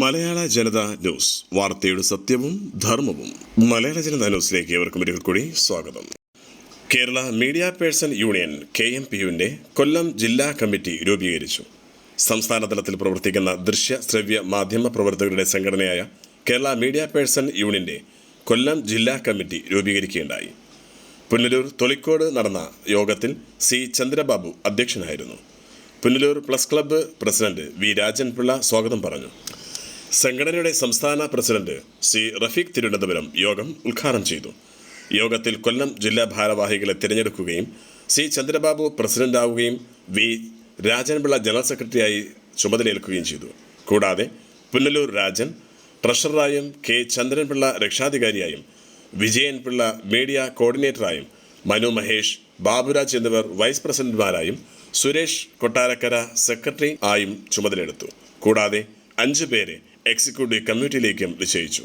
മലയാള ജനത news വാർത്തയുടെ സത്യവും ധർമ്മവും. മലയാള ജനത ന്യൂസിലേക്ക് ഏവർക്കും ഒരിക്കൽ കൂടി സ്വാഗതം. Kerala media person union K M P യുവിന്റെ Kollam ജില്ലാ കമ്മിറ്റി രൂപീകരിച്ചു. സംസ്ഥാന തലത്തിൽ പ്രവർത്തിക്കുന്ന ദൃശ്യ ശ്രവ്യ മാധ്യമ പ്രവർത്തകരുടെ സംഘടനയായ കേരള മീഡിയ പേഴ്സൺ യൂണിയന്റെ കൊല്ലം ജില്ലാ കമ്മിറ്റി രൂപീകരിക്കുകയുണ്ടായി. പുനലൂർ തൊളിക്കോട് നടന്ന യോഗത്തിൽ സി ചന്ദ്രബാബു അധ്യക്ഷനായിരുന്നു. Punalur press club president V Rajan Pillai സ്വാഗതം പറഞ്ഞു. സംഘടനയുടെ സംസ്ഥാന പ്രസിഡന്റ് സി റഫീഖ് തിരുവനന്തപുരം യോഗം ഉദ്ഘാടനം ചെയ്തു. യോഗത്തിൽ കൊല്ലം ജില്ലാ ഭാരവാഹികളെ തിരഞ്ഞെടുക്കുകയും സി ചന്ദ്രബാബു പ്രസിഡന്റാവുകയും വി രാജൻപിള്ള ജനറൽ സെക്രട്ടറിയായി ചുമതലയേൽക്കുകയും ചെയ്തു. കൂടാതെ പുനലൂർ രാജൻ ട്രഷററായും കെ ചന്ദ്രൻപിള്ള രക്ഷാധികാരിയായും വിജയൻ പിള്ള മീഡിയ കോർഡിനേറ്ററായും മനു മഹേഷ് ബാബുരാജ് എന്നിവർ വൈസ് പ്രസിഡന്റുമാരായും സുരേഷ് കൊട്ടാരക്കര സെക്രട്ടറി ആയും ചുമതലയെടുത്തു. കൂടാതെ അഞ്ചു പേരെ എക്സിക്യൂട്ടീവ് കമ്മിറ്റിയിലേക്കും നിശ്ചയിച്ചു.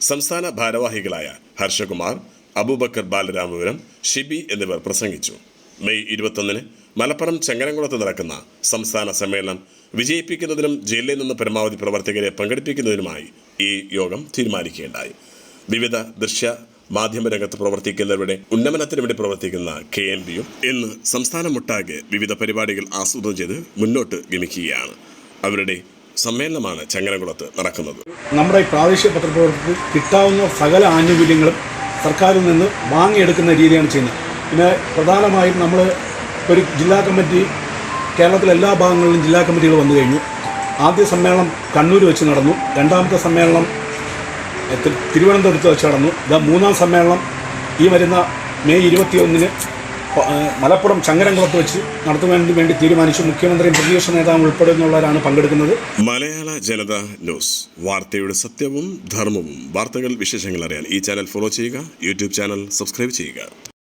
സംസ്ഥാന ഭാരവാഹികളായ ഹർഷകുമാർ അബൂബക്കർ ബാലരാമപുരം ഷിബി എന്നിവർ പ്രസംഗിച്ചു. മെയ് ഇരുപത്തൊന്നിന് മലപ്പുറം ചെങ്ങനംകുളത്ത് നടക്കുന്ന സംസ്ഥാന സമ്മേളനം വിജയിപ്പിക്കുന്നതിനും ജയിലിൽ നിന്ന് പരമാവധി പ്രവർത്തകരെ പങ്കെടുപ്പിക്കുന്നതിനുമായി ഈ യോഗം തീരുമാനിക്കുകയുണ്ടായി. വിവിധ ദൃശ്യ മാധ്യമരംഗത്ത് പ്രവർത്തിക്കുന്നവരുടെ ഉന്നമനത്തിന് വേണ്ടി പ്രവർത്തിക്കുന്ന കെ എം ബിയും ഇന്ന് സംസ്ഥാനമൊട്ടാകെ വിവിധ പരിപാടികൾ ആസൂത്രണം ചെയ്ത് മുന്നോട്ട് ഗമിക്കുകയാണ്. അവരുടെ സമ്മേളനമാണ് ചങ്ങനകുളത്ത് നടക്കുന്നത്. നമ്മുടെ പ്രാദേശിക പത്രപ്രവർത്തകർക്ക് കിട്ടാവുന്ന സകല ആനുകൂല്യങ്ങളും സർക്കാരിൽ നിന്ന് വാങ്ങിയെടുക്കുന്ന രീതിയാണ് ചെയ്യുന്നത്. പിന്നെ പ്രധാനമായും നമ്മൾ ഒരു ജില്ലാ കമ്മിറ്റി കേരളത്തിലെ എല്ലാ ഭാഗങ്ങളിലും ജില്ലാ കമ്മിറ്റികൾ വന്നു കഴിഞ്ഞു. ആദ്യ സമ്മേളനം കണ്ണൂർ വെച്ച് നടന്നു. രണ്ടാമത്തെ സമ്മേളനം തിരുവനന്തപുരത്ത് വെച്ച് നടന്നു. ഇതാ മൂന്നാം സമ്മേളനം ഈ വരുന്ന മെയ് ഇരുപത്തിയൊന്നിന് മലപ്പുറം ചങ്ങരംകുളത്ത് വെച്ച് നടത്തുന്നതിന് വേണ്ടി തീരുമാനിച്ചു. മുഖ്യമന്ത്രിയും പ്രതിപക്ഷ നേതാവും ഉൾപ്പെടുന്നുള്ളവരാണ് പങ്കെടുക്കുന്നത്. മലയാള ജനത ന്യൂസ്. വാർത്തയുടെ സത്യവും ധർമ്മവും. വാർത്തകൾ വിശേഷങ്ങൾ അറിയാൻ ഈ ചാനൽ ഫോളോ ചെയ്യുക യൂട്യൂബ് ചാനൽ സബ്സ്ക്രൈബ് ചെയ്യുക.